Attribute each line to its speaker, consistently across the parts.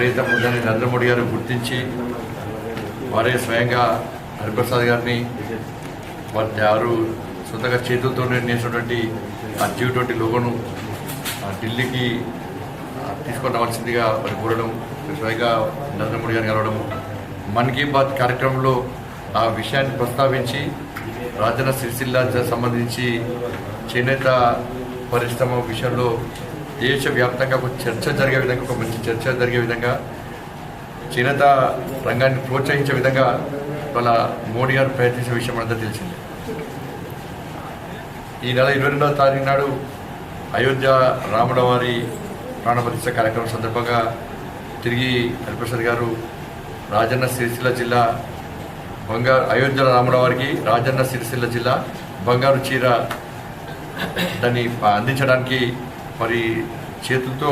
Speaker 1: ప్రియతమ ప్రధాని నరేంద్ర మోడీ గారు గుర్తించి వారే స్వయంగా హరిప్రసాద్ గారిని వారి వారు సొంతగా చేతులతో నేసినటువంటి ఆ జీవిటువంటి లోగోను ఆ ఢిల్లీకి ఆ, తీసుకొని రావాల్సిందిగా వారి కోరడం స్వయంగా నరేంద్ర మోడీ గారిని కలవడం. మన్ కీ బాత్ కార్యక్రమంలో ఆ విషయాన్ని ప్రస్తావించి రాజన్న సిరిసిల్ల సంబంధించి చేనేత పరిశ్రమ విషయంలో దేశవ్యాప్తంగా ఒక చర్చ జరిగే విధంగా ఒక మంచి చర్చ జరిగే విధంగా చేనేత రంగాన్ని ప్రోత్సహించే విధంగా వాళ్ళ మోడీ గారు ప్రయత్నించే విషయం అంతా తెలిసింది. ఈ నెల ఇరవై రెండవ తారీఖు నాడు అయోధ్య రాముడవారి ప్రాణప్రతిష్ట కార్యక్రమం సందర్భంగా తిరిగి హరిప్రసాద్ గారు రాజన్న సిరిసిల్ల జిల్లా బంగారు అయోధ్య రాముడవారికి రాజన్న సిరిసిల్ల జిల్లా బంగారు చీర దాన్ని అందించడానికి మరి చేతులతో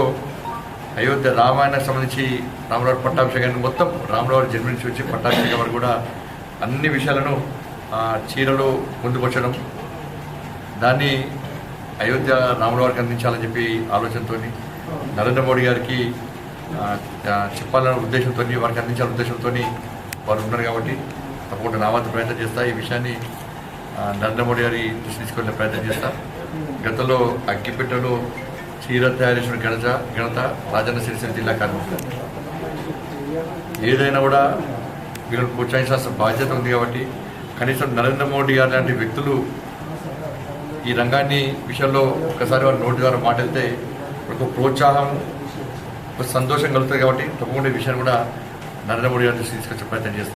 Speaker 1: అయోధ్య రామాయణకు సంబంధించి రాములవారి పట్టాభిషేకాన్ని మొత్తం రాములవారి జన్మ నుంచి వచ్చి పట్టాభిషేకం వరకు కూడా అన్ని విషయాలను చీరలో ముందుకొచ్చడం దాన్ని అయోధ్య రాములవారికి అందించాలని చెప్పి ఆలోచనతో నరేంద్ర మోడీ గారికి చెప్పాలనే ఉద్దేశంతో వారికి అందించాలనే ఉద్దేశంతో వారు ఉన్నారు కాబట్టి తప్పకుండా నా వంతు ప్రయత్నం చేస్తా. ఈ విషయాన్ని నరేంద్ర మోడీ గారి దృష్టి తీసుకునే ప్రయత్నం చేస్తా. గతంలో అగ్గిపెట్టెలో చీర గణజ గణత రాజన్న సిరిసిల్ల జిల్లా కార్మికులు. ఏదైనా కూడా వీళ్ళని ప్రోత్సహించాల్సిన బాధ్యత ఉంది కాబట్టి కనీసం నరేంద్ర మోడీ గారు లాంటి వ్యక్తులు ఈ రంగాన్ని విషయంలో ఒకసారి వారి నోటి ద్వారా మాట్లాడితే ఒక ప్రోత్సాహం ఒక సంతోషం కలుగుతుంది కాబట్టి తప్పకుండా విషయాన్ని కూడా నరేంద్ర మోడీ గారి దృష్టికి తీసుకొచ్చే ప్రయత్నం చేస్తారు